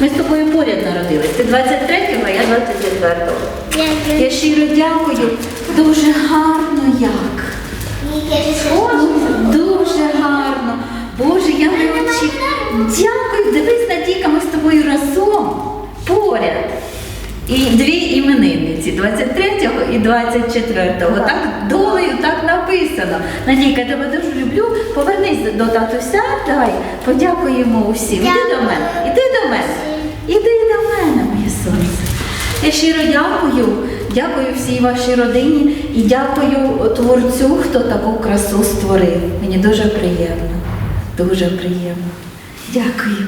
Ми з тобою поряд народились. Ти 23-го, а я 24-го. Я Я щиро дякую. Дуже гарно як. Дуже гарно. Боже, я не очі. Дякую, дивись, Надійка, ми з тобою разом. І дві іменинниці 23-го і 24-го. Так долею так написано. Надійка, я тебе дуже люблю. Повернись до татуся. Давай подякуємо усім. Іди до мене, іди до мене. Іди до мене, моє сонце. Я щиро дякую. Дякую всій вашій родині і дякую творцю, хто таку красу створив. Мені дуже приємно. Дуже приємно. Дякую.